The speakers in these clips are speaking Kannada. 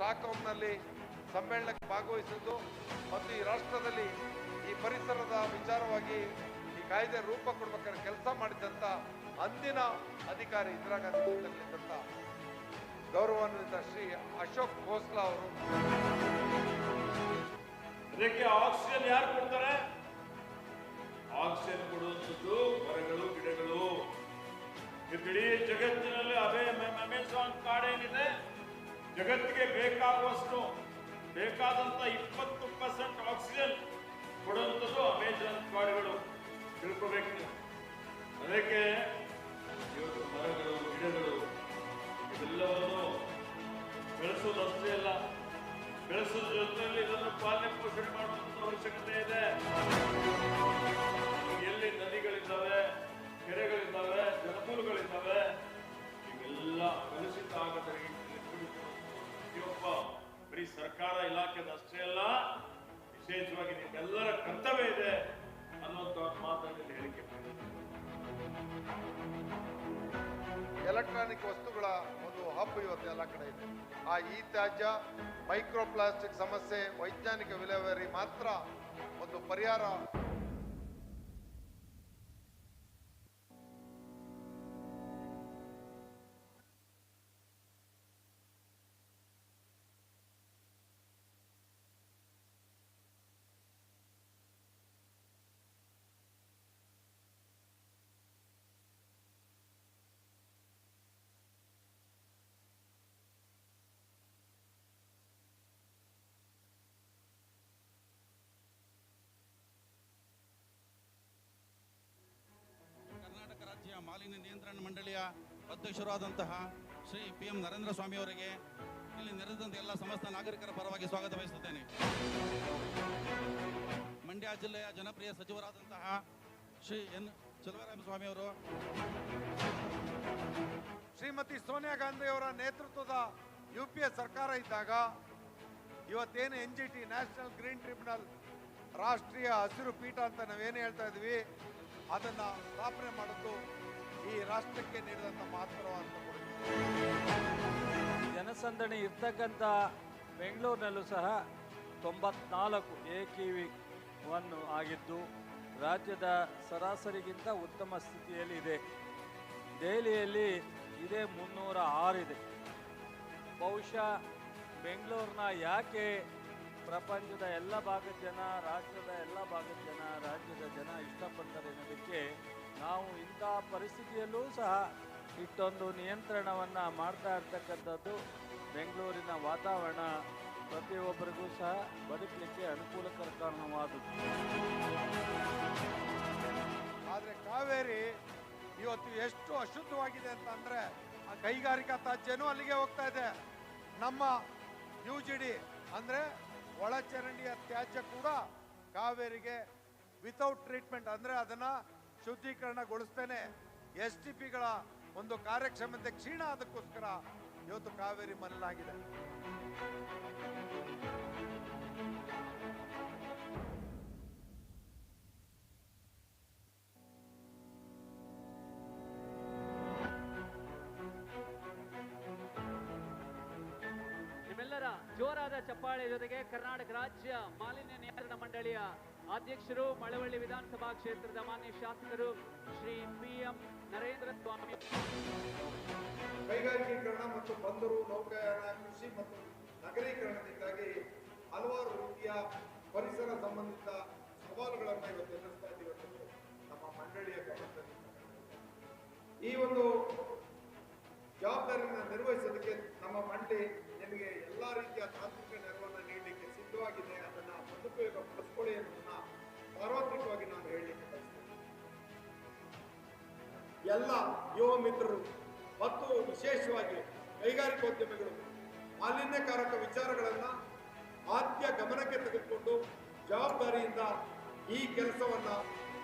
ಸ್ಟಾಕ್ಹೋಮ್ನಲ್ಲಿ ಸಮ್ಮೇಳನಕ್ಕೆ ಭಾಗವಹಿಸಿದ್ದು ಮತ್ತು ಈ ರಾಷ್ಟ್ರದಲ್ಲಿ ಈ ಪರಿಸರದ ವಿಚಾರವಾಗಿ ಈ ಕಾಯ್ದೆ ರೂಪ ಕೊಡ್ಬೇಕಾದ್ರೆ ಕೆಲಸ ಮಾಡಿದಂಥ ಅಂದಿನ ಅಧಿಕಾರಿ ಇಂದಿರಾ ಗಾಂಧಿ ಗೌರವಾನ್ವಿತ ಶ್ರೀ ಅಶೋಕ್ ಭೋಸ್ಲಾ ಅವರು. ಇದಕ್ಕೆ ಆಕ್ಸಿಜನ್ ಯಾರು ಕೊಡ್ತಾರೆ? ಆಕ್ಸಿಜನ್ ಕೊಡುವಂಥದ್ದು ಮರಗಳು, ಗಿಡಗಳು. ಇಡೀ ಜಗತ್ತಿನಲ್ಲಿ ಅಮೆಜಾನ್ ಕಾಡೇನಿದೆ ಜಗತ್ತಿಗೆ ಬೇಕಾಗುವಷ್ಟು ಬೇಕಾದಂತ ಇಪ್ಪತ್ತು ಪರ್ಸೆಂಟ್ ಆಕ್ಸಿಜನ್ ಎಲೆಕ್ಟ್ರಾನಿಕ್ ವಸ್ತುಗಳ ಒಂದು ಹಬ್ ಇವತ್ತು ಎಲ್ಲ ಕಡೆ ಇದೆ. ಆ ಈ ತ್ಯಾಜ್ಯ, ಮೈಕ್ರೋ ಪ್ಲಾಸ್ಟಿಕ್ ಸಮಸ್ಯೆ, ವೈಜ್ಞಾನಿಕ ವಿಲೇವಾರಿ ಮಾತ್ರ ಒಂದು ಪರಿಹಾರ ಮಾಲಿನ್ಯ ನಿಯಂತ್ರಣ ಮಂಡಳಿಯ ಅಧ್ಯಕ್ಷರಾದಂತಹ ಶ್ರೀ ಪಿ ಎಂ ನರೇಂದ್ರ ಸ್ವಾಮಿ ಅವರಿಗೆ ಇಲ್ಲಿ ನೆರೆದಂತ ಎಲ್ಲ ಸಮಸ್ತ ನಾಗರಿಕರ ಪರವಾಗಿ ಸ್ವಾಗತ ಬಯಸುತ್ತೇನೆ. ಮಂಡ್ಯ ಜಿಲ್ಲೆಯ ಜನಪ್ರಿಯ ಸಚಿವರಾದಂತಹ ಶ್ರೀ ಎನ್ ಚಲುವರಾಮ ಸ್ವಾಮಿ ಅವರು, ಶ್ರೀಮತಿ ಸೋನಿಯಾ ಗಾಂಧಿ ಅವರ ನೇತೃತ್ವದ ಯು ಪಿ ಎ ಸರ್ಕಾರ ಇದ್ದಾಗ ಇವತ್ತೇನು N G T National Green Tribunal, ರಾಷ್ಟ್ರೀಯ ಹಸಿರು ಪೀಠ ಅಂತ ನಾವೇನು ಹೇಳ್ತಾ ಇದ್ವಿ, ಅದನ್ನು ಸ್ಥಾಪನೆ ಮಾಡಿದ್ದು ಈ ರಾಷ್ಟ್ರಕ್ಕೆ ನೀಡಿದಂಥ ಮಹತ್ತರವಾದ ಜನಸಂದಣಿ ಇರ್ತಕ್ಕಂಥ ಬೆಂಗಳೂರಿನಲ್ಲೂ ಸಹ ತೊಂಬತ್ನಾಲ್ಕು ಎ ಕೆ ವಿ ಒನ್ ಆಗಿದ್ದು, ರಾಜ್ಯದ ಸರಾಸರಿಗಿಂತ ಉತ್ತಮ ಸ್ಥಿತಿಯಲ್ಲಿ ಇದೆ. ದೆಹಲಿಯಲ್ಲಿ ಇದೇ ಮುನ್ನೂರ ಆರಿದೆ ಬಹುಶಃ ಬೆಂಗಳೂರಿನ ಯಾಕೆ ಪ್ರಪಂಚದ ಎಲ್ಲ ಭಾಗದ ಜನ ರಾಜ್ಯದ ಎಲ್ಲ ಭಾಗದ ಜನ, ರಾಜ್ಯದ ಜನ ಇಷ್ಟಪಡ್ತಾರೆ ಅನ್ನೋದಕ್ಕೆ ನಾವು ಇಂಥ ಪರಿಸ್ಥಿತಿಯಲ್ಲೂ ಸಹ ಇಷ್ಟೊಂದು ನಿಯಂತ್ರಣವನ್ನು ಮಾಡ್ತಾ ಇರ್ತಕ್ಕಂಥದ್ದು ಬೆಂಗಳೂರಿನ ವಾತಾವರಣ. ಪ್ರತಿಯೊಬ್ಬರಿಗೂ ಸಹ ಬದುಕಲಿಕ್ಕೆ ಅನುಕೂಲಕರ ಕಾರಣವಾದದ್ದು. ಆದರೆ ಕಾವೇರಿ ಇವತ್ತು ಎಷ್ಟು ಅಶುದ್ಧವಾಗಿದೆ ಅಂತಂದರೆ ಆ ಕೈಗಾರಿಕಾ ತ್ಯಾಜ್ಯನೂ ಅಲ್ಲಿಗೆ ಹೋಗ್ತಾ ಇದೆ. ನಮ್ಮ ಯು ಜಿ ಡಿ ಅಂದರೆ ಒಳಚರಂಡಿಯ ತ್ಯಾಜ್ಯ ಕೂಡ ಕಾವೇರಿಗೆ ವಿತೌಟ್ ಟ್ರೀಟ್ಮೆಂಟ್ ಅಂದರೆ ಅದನ್ನ ಶುದ್ಧೀಕರಣಗೊಳಿಸ್ತೇನೆ. ಎಸ್ ಟಿ ಪಿಗಳ ಒಂದು ಕಾರ್ಯಕ್ಷಮತೆ ಕ್ಷೀಣ ಅದಕ್ಕೋಸ್ಕರ ಇವತ್ತು ಕಾವೇರಿ ಮನಲಾಗಿದೆ ಜೋರಾದ ಚಪ್ಪಾಳೆ ಜೊತೆಗೆ ಕರ್ನಾಟಕ ರಾಜ್ಯ ಮಾಲಿನ್ಯ ನಿಯಂತ್ರಣ ಮಂಡಳಿಯ ಅಧ್ಯಕ್ಷರು ಮಳವಳ್ಳಿ ವಿಧಾನಸಭಾ ಕ್ಷೇತ್ರದ ಮಾನ್ಯ ಶಾಸಕರು ಶ್ರೀ ಪಿ ಎಂ ನರೇಂದ್ರ ಸ್ವಾಮಿ. ಕೈಗಾರಿಕೀಕರಣ ಮತ್ತು ಬಂದರು, ನೌಕಾಯಾನ, ಕೃಷಿ ಮತ್ತು ನಗರೀಕರಣದಿಂದಾಗಿ ಹಲವಾರು ರೀತಿಯ ಪರಿಸರ ಸಂಬಂಧಿತ ಸವಾಲುಗಳನ್ನು ಇವತ್ತು ಎದುರಿಸ್ತಾ ಇದ್ದೀವಿ ನಮ್ಮ ಮಂಡಳಿಯ ಗಮನದಲ್ಲಿ. ಈ ಒಂದು ಜವಾಬ್ದಾರಿಯನ್ನು ನಿರ್ವಹಿಸೋದಕ್ಕೆ ನಮ್ಮ ಮಂಡಳಿ ನಿಮಗೆ ಎಲ್ಲ ರೀತಿಯ ತಾಂತ್ರಿಕ ನೆರವನ್ನು ಸದುಪಯೋಗ ಪಡಿಸ್ಕೊಳ್ಳಿ ಅನ್ನೋದನ್ನ ನಾನು ಹೇಳಲಿಕ್ಕೆ ಎಲ್ಲ ಯುವ ಮಿತ್ರರು, ಮತ್ತು ವಿಶೇಷವಾಗಿ ಕೈಗಾರಿಕೋದ್ಯಮಿಗಳು ಮಾಲಿನ್ಯಕಾರಕ ವಿಚಾರಗಳನ್ನ ಆದ್ಯ ಗಮನಕ್ಕೆ ತೆಗೆದುಕೊಂಡು ಜವಾಬ್ದಾರಿಯಿಂದ ಈ ಕೆಲಸವನ್ನ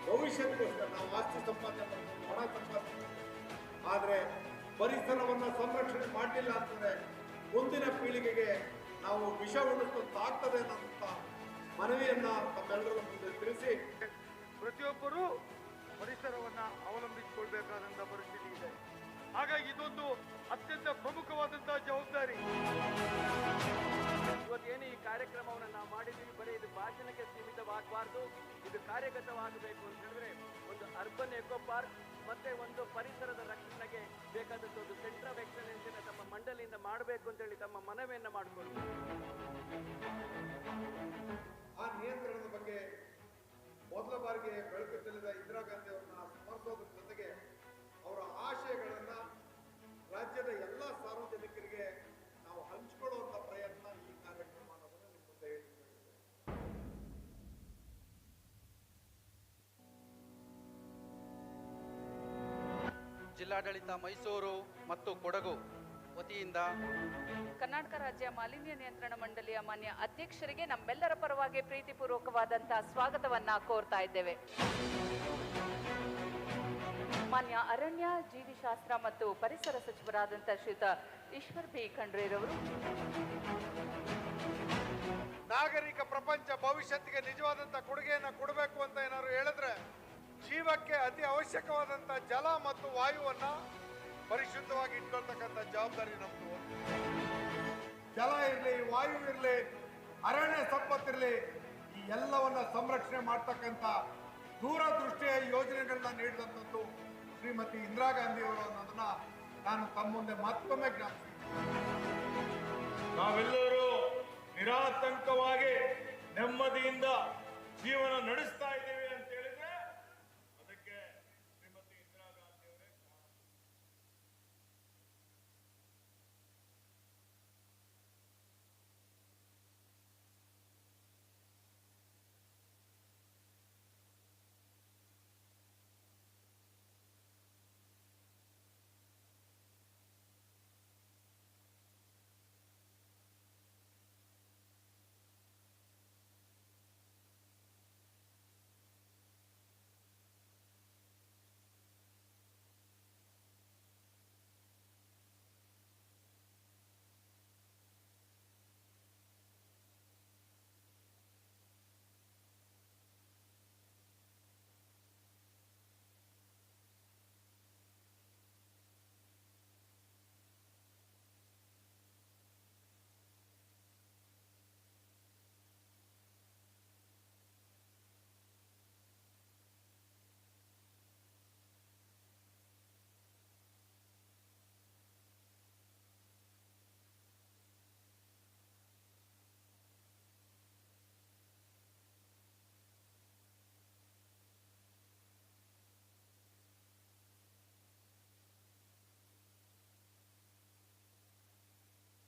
ಭವಿಷ್ಯಕ್ಕೋಸ್ಕರ ನಾವು ಆಸ್ತಿ ಸಂಪಾದನೆ ಹಣ ಸಂಪಾದನೆ ಆದರೆ ಪರಿಸರವನ್ನ ಸಂರಕ್ಷಣೆ ಮಾಡಲಿಲ್ಲ ಅಂತಂದ್ರೆ ಮುಂದಿನ ಪೀಳಿಗೆಗೆ ನಾವು ವಿಷ ಉಳಿಸ್ತಂತಾಗ್ತದೆ ಅನ್ನೋಂಥ ಮನವಿಯನ್ನ ತಮ್ಮೆಲ್ಲರ ಮುಂದೆ ತಿಳಿಸಿ ಪ್ರತಿಯೊಬ್ಬರು ಪರಿಸರವನ್ನ ಅವಲಂಬಿಸಿಕೊಳ್ಬೇಕಾದಂತ ಪರಿಸ್ಥಿತಿ ಇದೆ. ಹಾಗಾಗಿ ಇದೊಂದು ಅತ್ಯಂತ ಪ್ರಮುಖವಾದಂತಹ ಜವಾಬ್ದಾರಿ. ಇವತ್ತೇನು ಈ ಕಾರ್ಯಕ್ರಮವನ್ನು ನಾವು ಮಾಡಿದ್ದೀವಿ ಬರೀ ಇದು ಭಾಷಣಕ್ಕೆ ಸೀಮಿತವಾಗಬಾರ್ದು ಇದು ಕಾರ್ಯಗತವಾಗಬೇಕು ಅಂತ ಹೇಳಿದ್ರೆ ಒಂದು ಅರ್ಬನ್ ಎಕೋ ಪಾರ್ಕ್ ಮತ್ತೆ ಒಂದು ಪರಿಸರದ ರಕ್ಷಣೆಗೆ ಬೇಕಾದಂಥ ಒಂದು ಸೆಂಟರ್ ಆಫ್ ಎಕ್ಸಲೆನ್ಸ್ ತಮ್ಮ ಮಂಡಳಿಯಿಂದ ಮಾಡಬೇಕು ಅಂತೇಳಿ ತಮ್ಮ ಮನವಿಯನ್ನು ಮಾಡಿಕೊಂಡು ಆ ನಿಯಂತ್ರಣದ ಬಗ್ಗೆ ಮೊದಲ ಬಾರಿಗೆ ಬೆಳಕು ಚೆಲ್ಲಿದ ಇಂದಿರಾ ಗಾಂಧಿ ಅವರನ್ನ ಸ್ಮರಿಸೋದ್ರ ಜೊತೆಗೆ ಅವರ ಆಶಯಗಳನ್ನ ರಾಜ್ಯದ ಎಲ್ಲ ಸಾರ್ವಜನಿಕರಿಗೆ ನಾವು ಹಂಚಿಕೊಳ್ಳುವಂತ ಪ್ರಯತ್ನ ಈ ಕಾರ್ಯಕ್ರಮ ಅನ್ನೋದನ್ನು ನಿಮ್ಮ ಮುಂದೆ ಜಿಲ್ಲಾಡಳಿತ ಮೈಸೂರು ಮತ್ತು ಕೊಡಗು ವತಿಯಿಂದ ಕರ್ನಾಟಕ ರಾಜ್ಯ ಮಾಲಿನ್ಯ ನಿಯಂತ್ರಣ ಮಂಡಳಿಯ ಮಾನ್ಯ ಅಧ್ಯಕ್ಷರಿಗೆ ನಮ್ಮೆಲ್ಲರ ಪರವಾಗಿ ಪ್ರೀತಿಪೂರ್ವಕವಾದಂತಹ ಸ್ವಾಗತವನ್ನ ಕೋರ್ತಾ ಇದ್ದೇವೆ. ಮಾನ್ಯ ಅರಣ್ಯ ಜೀವಿಶಾಸ್ತ್ರ ಮತ್ತು ಪರಿಸರ ಸಚಿವರಾದಂತಹ ಶ್ರೀತ ಈಶ್ವರ್ ಬಿ. ಖಂಡ್ರೇರವರು. ನಾಗರಿಕ ಪ್ರಪಂಚ ಭವಿಷ್ಯತ್ತಿಗೆ ನಿಜವಾದಂತ ಕೊಡುಗೆಯನ್ನು ಕೊಡಬೇಕು ಅಂತ ಏನಾದ್ರು ಹೇಳಿದ್ರೆ ಜೀವಕ್ಕೆ ಅತಿ ಅವಶ್ಯಕವಾದಂತ ಜಲ ಮತ್ತು ವಾಯುವನ್ನ ಪರಿಶುದ್ಧವಾಗಿ ಇಟ್ಕೊಳ್ತಕ್ಕಂಥ ಜವಾಬ್ದಾರಿ ನಮ್ದು. ಜಲ ಇರಲಿ, ವಾಯು ಇರಲಿ, ಅರಣ್ಯ ಸಂಪತ್ತಿರಲಿ ಈ ಎಲ್ಲವನ್ನ ಸಂರಕ್ಷಣೆ ಮಾಡ್ತಕ್ಕಂಥ ದೂರದೃಷ್ಟಿಯ ಯೋಜನೆಗಳನ್ನ ನೀಡಿದಂಥದ್ದು ಶ್ರೀಮತಿ ಇಂದಿರಾ ಗಾಂಧಿ ಅವರು ಅನ್ನೋದನ್ನ ನಾನು ತಮ್ಮ ಮುಂದೆ ಮತ್ತೊಮ್ಮೆ ನಾವೆಲ್ಲರೂ ನಿರಾತಂಕವಾಗಿ ನೆಮ್ಮದಿಯಿಂದ ಜೀವನ ನಡೆಸ್ತಾ ಇದ್ದೀವಿ.